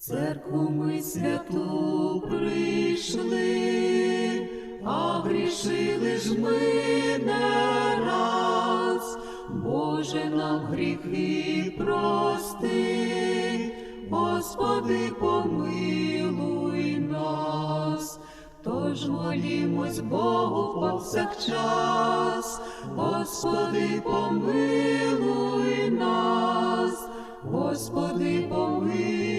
церкву ми святу прийшли, а грішили ж ми не раз, Боже нам гріхи прости, Господи, помилуй нас. Тож молімось Богу повсякчас, Господи, помилуй нас, Господи, помилуй,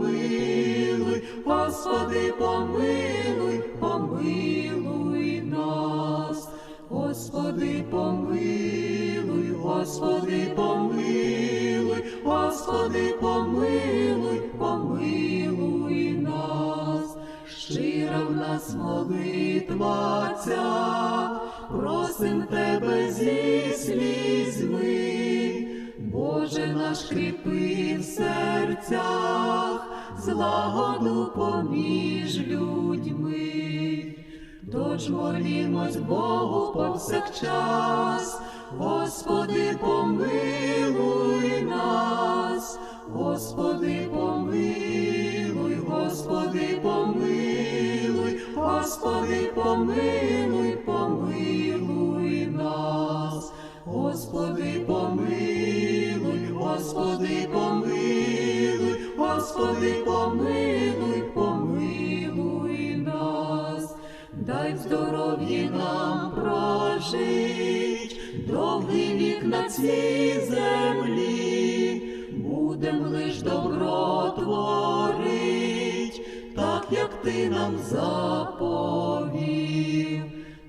помилуй, Господи, помилуй, помилуй нас, Господи, помилуй, Господи, помилуй, Господи, помилуй, помилуй нас, щира в нас молитва ця, просим Тебе зі слізьми, Боже наш кріпи в серцях, злагоду поміж людьми. Тож молімось Богу повсякчас, Господи, помилуй нас, Господи, помилуй, Господи, помилуй, Господи, помилуй, помилуй нас, Господи, помилуй, Господи, помилуй, Господи, помилуй, помилуй нас. Дай в здоров'ї нам прожить, довгий вік на цій землі, будем лиш добро творить, так як ти нам заповів.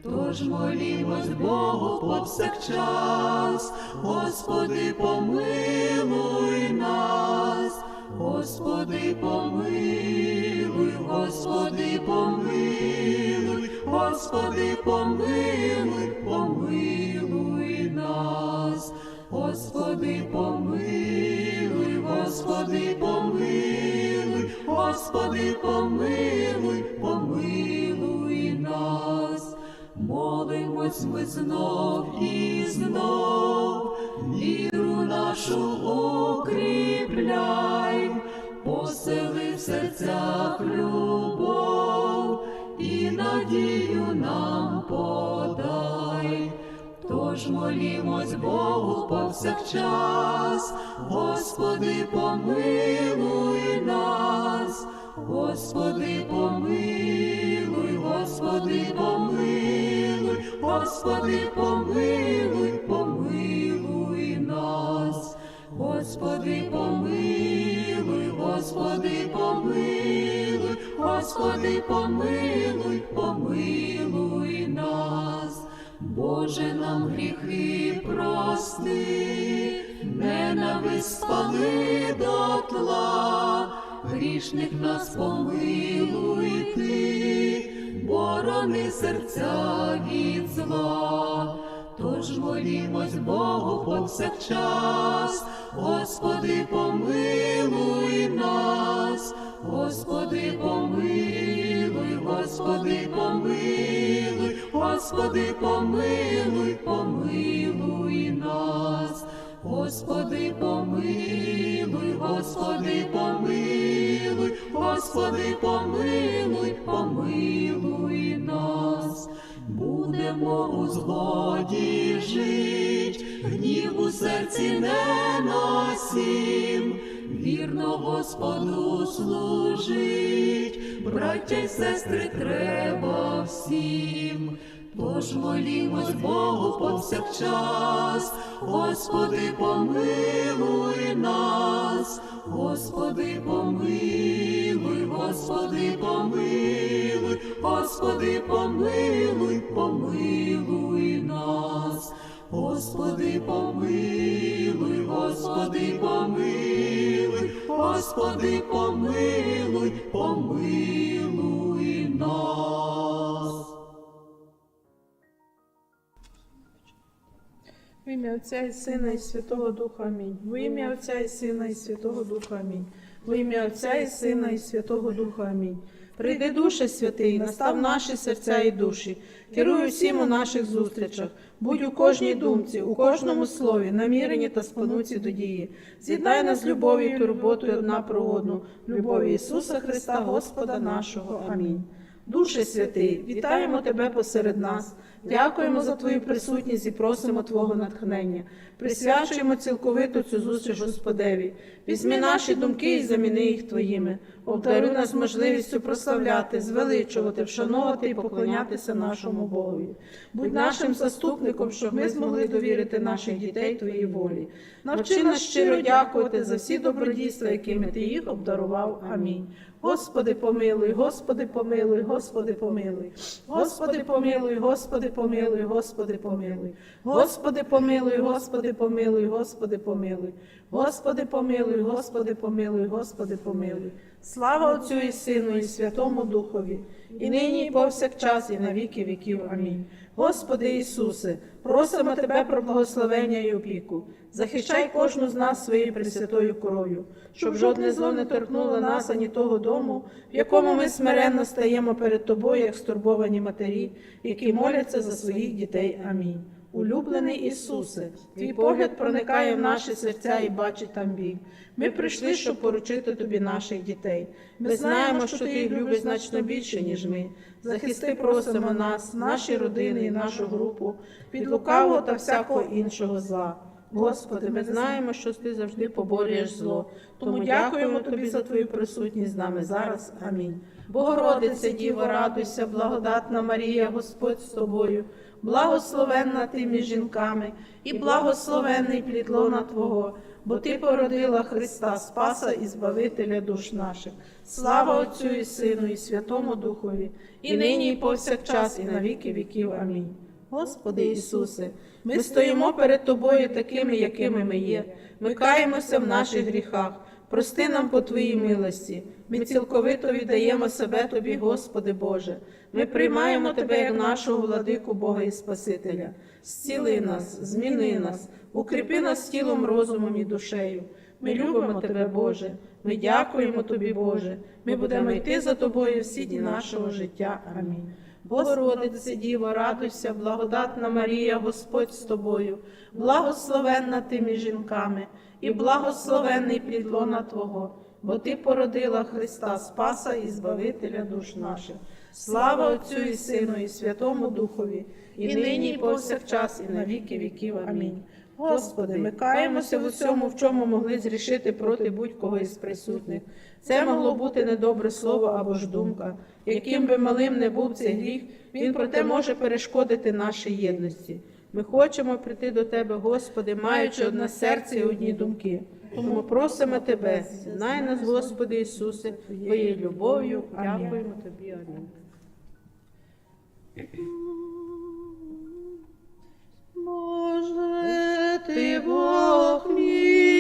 Тож молімось Богу повсякчас, Господи, помилуй нас, Господи, помилуй, Господи, помилуй, Господи, помилуй, помилуй нас, Господи, помилуй, Господи, помилуй, Господи, помилуй, помилуй. Молимось ми знов і знов, віру нашу укріпляй, посили в серцях любов і надію нам подай. Тож молімось Богу повсякчас, Господи, помилуй нас, Господи, помилуй, Господи, помилуй, помилуй нас, Господи, помилуй, Господи, помилуй, Господи, помилуй, помилуй нас. Боже нам гріхи прости, ненависть спали дотла, грішних нас помилуй ти, борони серця від зла. Тож молімось Богу повсякчас, Господи, помилуй нас, Господи, помилуй, Господи, помилуй, Господи, помилуй, помилуй нас, Господи, помилуй, Господи, помилуй, Господи, помилуй, помилуй нас. Будемо у згоді жить, гнів у серці не носім, вірно Господу служить, браття й сестри треба всім. Тож молімось Богу повсякчас, Господи, помилуй нас, Господи, помилуй, Господи, помилуй, Господи, помилуй, помилуй нас, Господи, помилуй, Господи, помилуй, Господи, помилуй, помилуй ім'я Отця і Сина і Святого Духа Амінь. В ім'я Отця і Сина і Святого Духа Амінь. В ім'я Отця і Сина і Святого Духа Амінь. Прийди, Душе Святий, настав наші серця і душі, керуй усім у наших зустрічах, будь у кожній думці, у кожному слові, наміренні та спонуці до дії. З'єднай нас любов'ю і турботою одна про одну, любові Ісуса Христа, Господа нашого. Амінь. Душе святий, вітаємо Тебе посеред нас. Дякуємо за Твою присутність і просимо Твого натхнення. Присвячуємо цілковито цю зустріч Господеві. Візьми наші думки і заміни їх Твоїми. Обдаруй нас можливістю прославляти, звеличувати, вшановувати і поклонятися нашому Богові. Будь нашим заступником, щоб ми змогли довірити наших дітей Твоїй волі. Навчи нас щиро дякувати за всі добродійства, якими Ти їх обдарував. Амінь. Господи, помилуй, Господи, помилуй, Господи, помилуй. Господи, помилуй, Господи, помилуй, Господи, помилуй. Господи, помилуй, Господи, помилуй, Господи, помилуй. Господи, помилуй, Господи, помилуй, Господи, помилуй. Слава Отцю і Сину, і Святому Духові, і нині, і повсякчас, і на віки віків. Амінь. Господи Ісусе, просимо Тебе про благословення і опіку. Захищай кожну з нас своєю пресвятою кров'ю, щоб жодне зло не торкнуло нас ані того дому, в якому ми смиренно стаємо перед Тобою, як стурбовані матері, які моляться за своїх дітей. Амінь. Улюблений Ісусе, твій погляд проникає в наші серця і бачить там біль. Ми прийшли, щоб поручити тобі наших дітей. Ми знаємо, що ти їх любиш значно більше, ніж ми. Захисти просимо нас, наші родини і нашу групу від лукавого та всякого іншого зла. Господи, ми знаємо, що ти завжди поборюєш зло. Тому дякуємо тобі за твою присутність з нами зараз. Амінь. Богородице, Діво, радуйся, благодатна Марія, Господь з тобою, благословенна ти між жінками, і благословенний плід лона Твого, бо ти породила Христа, Спаса і Збавителя душ наших. Слава Отцю і Сину, і Святому Духові, і нині, і повсякчас, і на віки віків. Амінь. Господи Ісусе, ми стоїмо перед Тобою такими, якими ми є. Ми каємося в наших гріхах. Прости нам по Твоїй милості. Ми цілковито віддаємо себе Тобі, Господи Боже. Ми приймаємо Тебе як нашого владику Бога і Спасителя. Зціли нас, зміни нас, укріпи нас тілом, розумом і душею. Ми любимо Тебе, Боже. Ми дякуємо Тобі, Боже. Ми будемо йти за Тобою всі дні нашого життя. Амінь. Богородице, Діво, радуйся, благодатна Марія, Господь з тобою, благословенна ти між жінками, і благословенний плід лона Твого, бо Ти породила Христа, Спаса і Збавителя душ наших. Слава Отцю і Сину, і Святому Духові, і нині, і повсякчас, і на віки віків. Амінь. Господи, ми каємося в усьому, в чому могли зрішити проти будь-кого із присутніх. Це могло бути недобре слово або ж думка. Яким би малим не був цей гріх, він проте може перешкодити нашій єдності. Ми хочемо прийти до Тебе, Господи, маючи одне серце і одні думки. Тому просимо Тебе, знай нас, Господи Ісусе, Твоєю любов'ю. Дякуємо Тобі. Амінь. Боже, ти Бог мій,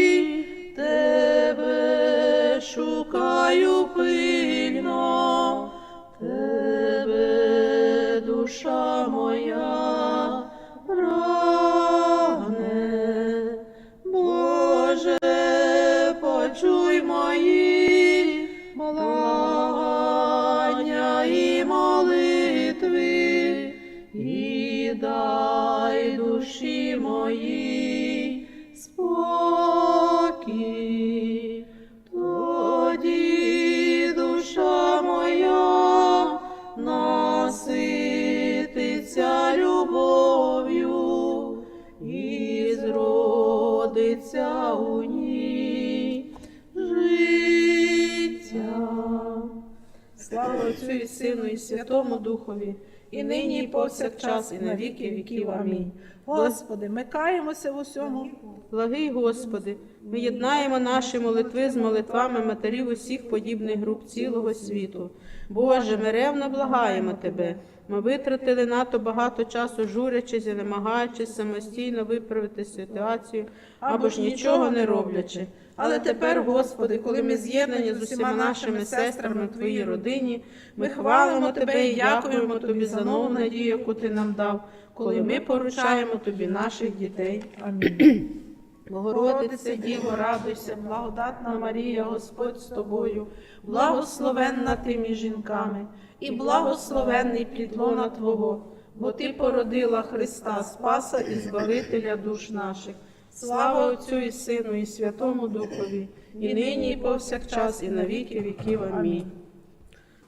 Духові, і нині, і повсякчас, і на віки віків. Амінь. Господи, ми каємося в усьому. Благий Господи, ми єднаємо наші молитви з молитвами матерів усіх подібних груп цілого світу. Боже, ми ревно благаємо Тебе. Ми витратили надто багато часу, журячись і намагаючись самостійно виправити ситуацію або ж нічого не роблячи. Але тепер, Господи, коли ми з'єднані з усіма нашими сестрами в Твоїй родині, ми хвалимо Тебе і дякуємо Тобі за нову надію, яку Ти нам дав, коли ми поручаємо Тобі наших дітей. Амінь. Богородице Діво, радуйся, благодатна Марія, Господь з тобою, благословенна ти між жінками, і благословенний плід лона Твого, бо Ти породила Христа, Спаса і Збавителя душ наших. Слава Отцю і Сину, і Святому Духові, і нині, і повсякчас, і на віки віків. Амінь.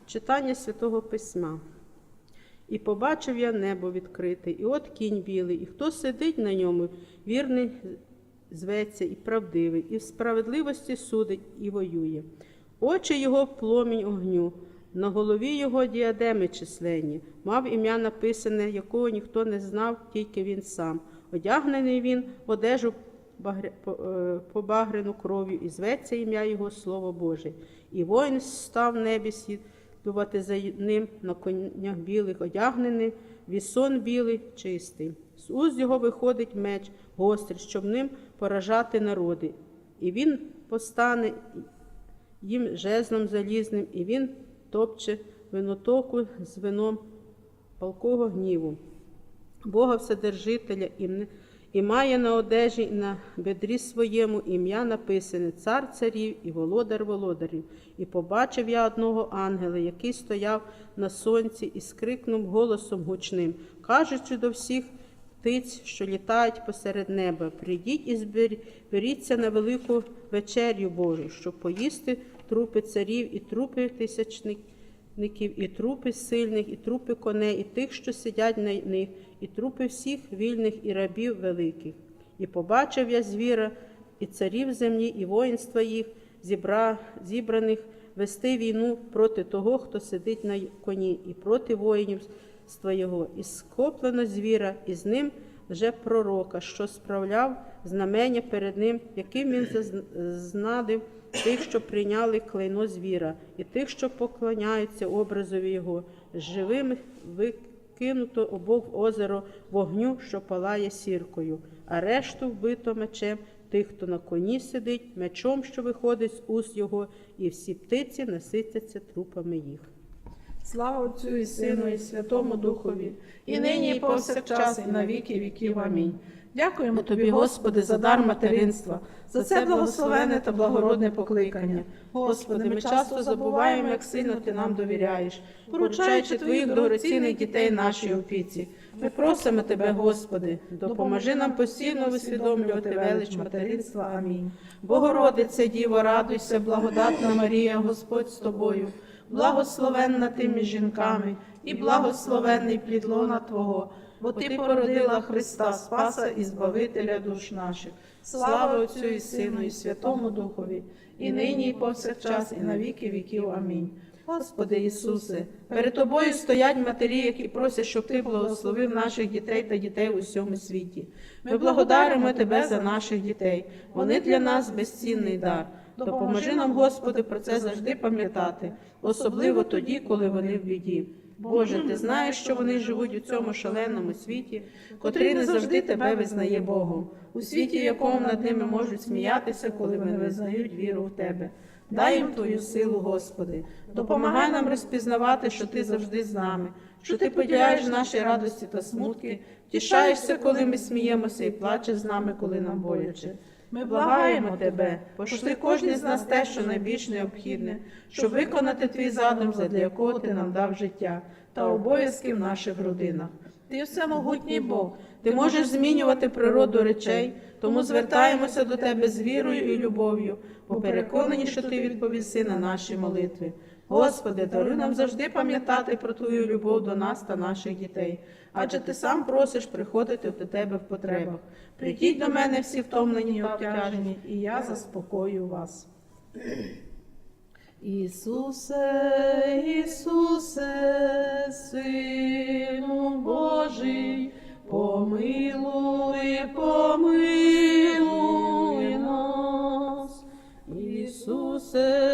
Читання Святого Письма. І побачив я небо відкрите, і от кінь білий, і хто сидить на ньому, вірний зветься і правдивий, і в справедливості судить і воює. Очі його пломінь огню, на голові його діадеми численні, мав ім'я написане, якого ніхто не знав, тільки він сам. Одягнений він в одежу е, побагрену кров'ю, і зветься ім'я його Слово Боже. І воїн став небі слідувати за ним на конях білих, одягнений, вісон білий, чистий. З уст його виходить меч гострий, щоб ним поражати народи. І він постане їм жезлом залізним, і він топче винотоку з вином палкого гніву. Бога Вседержителя і, і має на одежі і на бедрі своєму ім'я написане Цар царів і володар володарів. І побачив я одного ангела, який стояв на сонці, і скрикнув голосом гучним, кажучи до всіх птиць, що літають посеред неба, прийдіть і збер- беріться на велику вечерю Божу, щоб поїсти трупи царів і трупи тисячників Ників, і трупи сильних, і трупи коней, і тих, що сидять на них, і трупи всіх вільних і рабів великих. І побачив я звіра, і царів землі, і воїнства їх, зібра, зібраних вести війну проти того, хто сидить на коні, і проти воїнівства його. І схоплено звіра, і з ним вже пророка, що справляв знамення перед ним, яким він зазн- знадив тих, що прийняли клейно звіра, і тих, що поклоняються образові його, живим викинуто обох озеро вогню, що палає сіркою, а решту вбито мечем тих, хто на коні сидить, мечом, що виходить з уст його, і всі птиці наситяться трупами їх. Слава Отцю і Сину, і Святому Духові, і нині, і повсякчас, і на віки віків. Амінь. Дякуємо тобі, Господи, за дар материнства, за це благословене та благородне покликання. Господи, ми часто забуваємо, як сильно ти нам довіряєш, поручаючи твоїх дорогоцінних дітей нашій опіці. Ми просимо тебе, Господи, допоможи нам постійно висвідомлювати велич материнства. Амінь. Богородице, Діво, радуйся, благодатна Марія, Господь з тобою, благословенна ти між жінками, і благословенний плід лона Твого, бо ти породила Христа, Спаса і Збавителя душ наших. Слава Отцю і Сину, і Святому Духові, і нині, і повсякчас, і на віки віків. Амінь. Господи Ісусе, перед Тобою стоять матері, які просять, щоб Ти благословив наших дітей та дітей у всьому світі. Ми благодаримо Тебе за наших дітей. Вони для нас безцінний дар. Допоможи нам, Господи, про це завжди пам'ятати, особливо тоді, коли вони в біді. Боже, ти знаєш, що вони живуть у цьому шаленому світі, котрий не завжди тебе визнає Богом, у світі, якому над ними можуть сміятися, коли вони визнають віру в тебе. Дай їм твою силу, Господи. Допомагай нам розпізнавати, що ти завжди з нами, що ти поділяєш наші радості та смутки, тішаєшся, коли ми сміємося, і плачеш з нами, коли нам боляче. Ми благаємо тебе, пошли кожен з нас те, що найбільш необхідне, щоб виконати твій задум, задля якого ти нам дав життя та обов'язки в наших родинах. Ти всемогутній Бог, ти можеш змінювати природу речей, тому звертаємося до тебе з вірою і любов'ю, бо переконані, що ти відповіси на наші молитви. Господи, даруй нам завжди пам'ятати про Твою любов до нас та наших дітей, адже ти сам просиш приходити до тебе в потребах. Прийдіть до мене всі втомлені і обтяжені, і я заспокою вас. Ісусе, Ісусе, Сину Божий, помилуй, помилуй нас. Ісусе,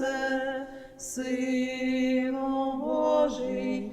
Ісусе, Сину Божий,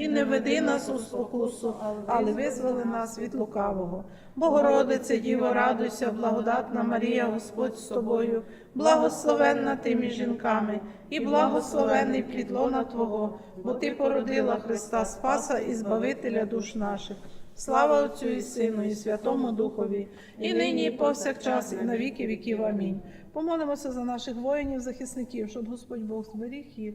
І не веди нас у спокусу, але визволи нас від лукавого. Богородице, Діво, радуйся, благодатна Марія, Господь з тобою, благословенна ти між жінками, і благословенний плід лона Твого, бо Ти породила Христа Спаса і Збавителя душ наших. Слава Отцю і Сину, і Святому Духові, і нині, і повсякчас, і на віки віків. Амінь. Помолимося за наших воїнів, захисників, щоб Господь Бог зберіг їх.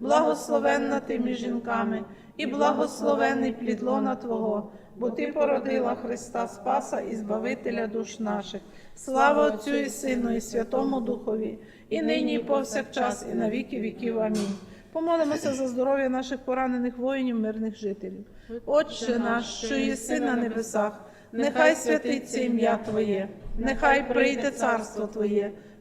благословенна ти між жінками, і благословенний плід лона Твого, бо Ти породила Христа Спаса і Збавителя душ наших. Слава Отцю і Сину, і Святому Духові, і нині, і повсякчас, і на віки віків. Амінь. Помолимося за здоров'я наших поранених воїнів, мирних жителів. Отче наш, що єси на небесах, нехай святиться ім'я Твоє, нехай прийде царство Твоє,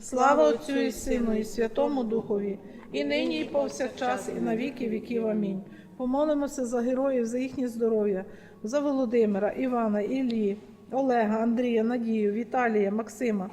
Слава Отцю і Сину, і Святому Духові, і нині, і повсякчас, і на віки віків. Амінь. Помолимося за героїв, за їхнє здоров'я, за Володимира, Івана, Іллі, Олега, Андрія, Надію, Віталія, Максима,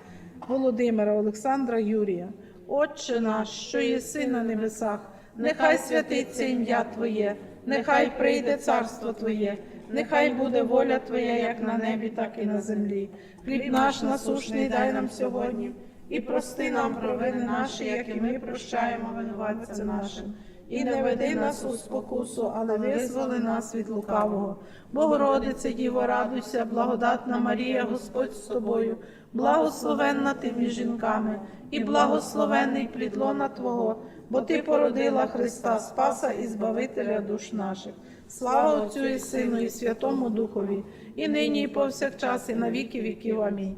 Володимира, Олександра, Юрія. Отче наш, що єси на небесах, нехай святиться ім'я Твоє, нехай прийде царство Твоє, нехай буде воля Твоя, як на небі, так і на землі. Хліб наш насушний дай нам сьогодні, і прости нам провини наші, як і ми прощаємо винуватцям нашим. І не веди нас у спокусу, але визволи нас від лукавого. Богородице, Діво, радуйся, благодатна Марія, Господь з тобою, благословенна ти між жінками, і благословенний плід лона Твого, бо Ти породила Христа, Спаса і Збавителя душ наших. Слава Отцю і Сину, і Святому Духові, і нині, і повсякчас, і на віки віків. Амінь.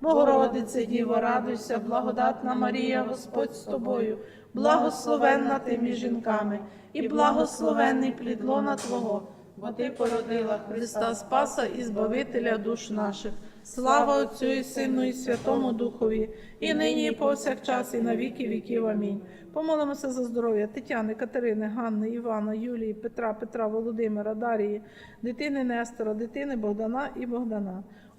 Богородице, Діво, радуйся, благодатна Марія, Господь з тобою, благословенна ти між жінками, і благословенний плід лона Твого, бо ти породила Христа Спаса і Збавителя душ наших. Слава Отцю і Сину, і Святому Духові, і нині, і повсякчас, і на віки віків. Амінь. Помолимося за здоров'я Тетяни, Катерини, Ганни, Івана, Юлії, Петра, Петра, Володимира, Дарії, дитини Нестора, дитини Богдана і Богдана.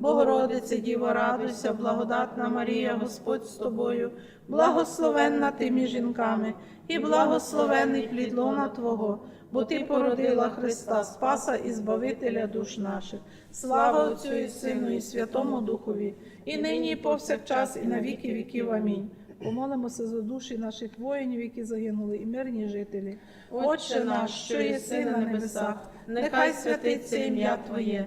Богородице, Діво, радуйся, благодатна Марія, Господь з тобою, благословенна ти між жінками, і благословенний плід лона Твого, бо Ти породила Христа, Спаса і Збавителя душ наших. Слава Отцю і Сину, і Святому Духові, і нині, і повсякчас, і на віки віків. Амінь. Помолимося за душі наших воїнів, які загинули, і мирні жителі. Отче наш, що єси на небесах, нехай святиться ім'я Твоє,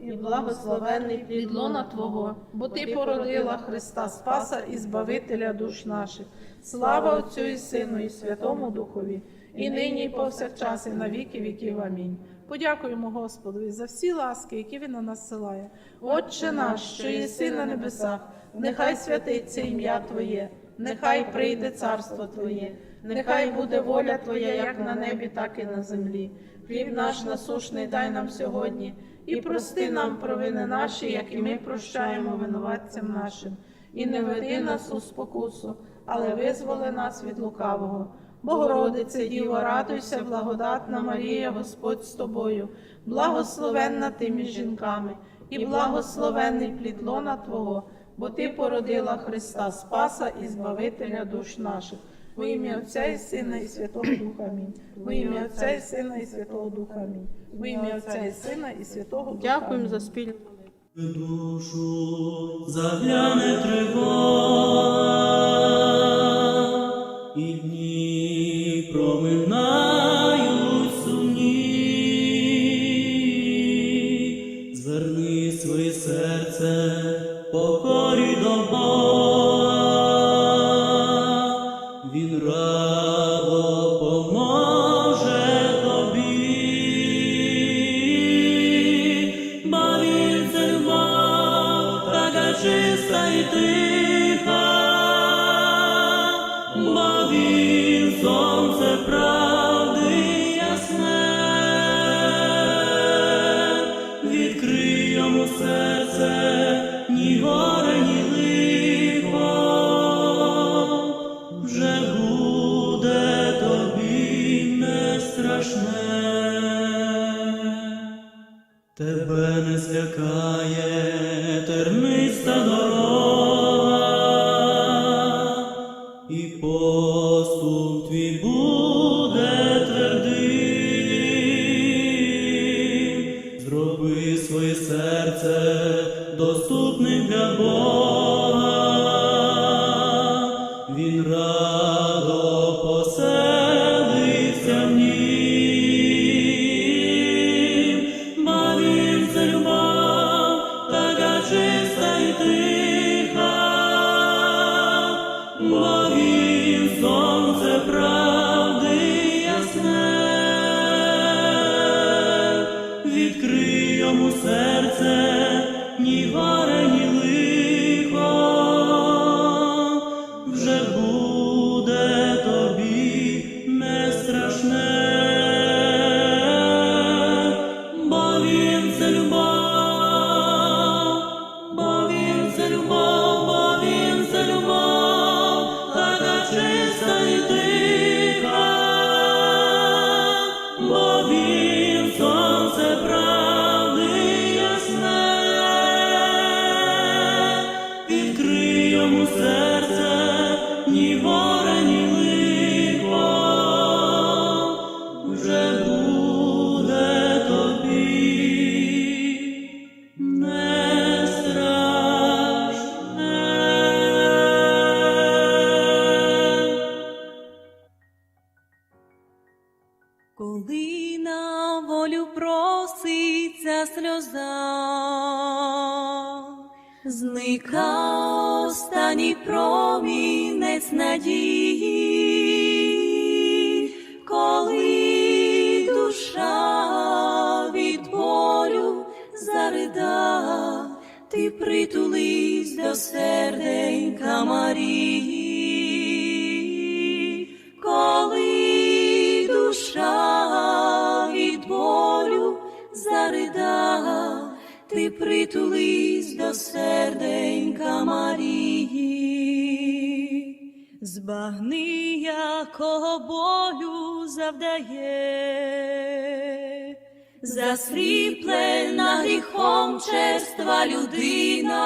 і благословенний плід лона Твого, бо Ти породила Христа Спаса і Збавителя душ наших. Слава Отцю і Сину, і Святому Духові, і нині, і повсякчас, і на віки віків. Амінь. Подякуємо Господові за всі ласки, які Він на нас силає. Отче наш, що єси на небесах, нехай святиться ім'я Твоє, нехай прийде царство Твоє, нехай буде воля Твоя, як на небі, так і на землі. Хліб наш насушний дай нам сьогодні, і прости нам провини наші, як і ми прощаємо винуватцям нашим. І не веди нас у спокусу, але визволи нас від лукавого. Богородице, Діво, радуйся, благодатна Марія, Господь з тобою, благословенна ти між жінками, і благословенний плід лона Твого, бо Ти породила Христа Спаса і Збавителя душ наших. Во ім'я Отця і Сина, і Святого Духа. Амінь. Во ім'я Отця і Сина, і Святого Духа. Амінь. Во ім'я Отця і Сина, і Святого Духа. Дякуємо за спільну. душу загляне тривога, Тебе не злякає терниста зникає останній промінець надії, коли душа від болю зарида, ти притулись до серденька Марії, притулись до серденька Марії, збагни, якого болю завдає. Засліплена гріхом черства людина,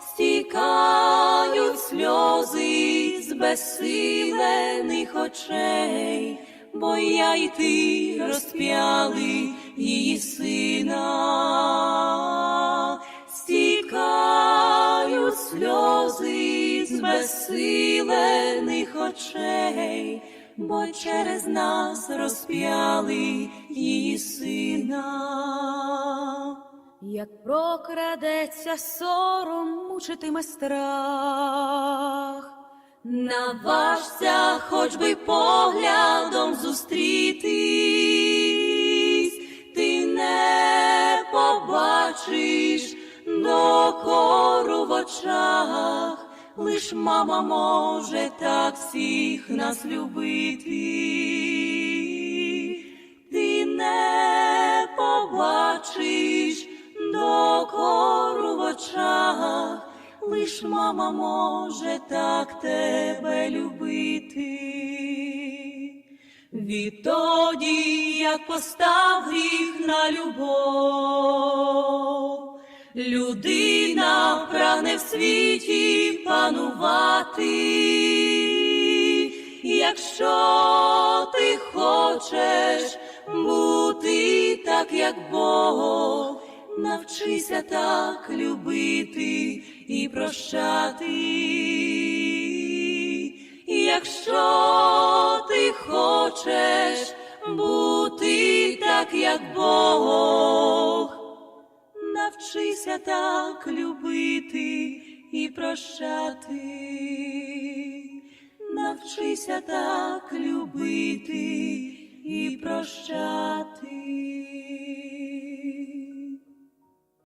стікають сльози з безсилених очей, бо я й ти розп'яли її сина, стікають сльози з безсилених очей, бо через нас розп'яли її сина. Як прокрадеться сором, мучитиме страх, наважся хоч би поглядом зустрітись, ти не побачиш докору в очах, лиш мама може так всіх нас любити, ти не побачиш докору в очах, лиш мама може так тебе любити. Відтоді, як постав гріх на любов, людина прагне в світі панувати, якщо ти хочеш бути так, як Бог, навчися так любити і прощати. Якщо ти хочеш бути так, як Бог, навчися так любити і прощати, навчися так любити і прощати.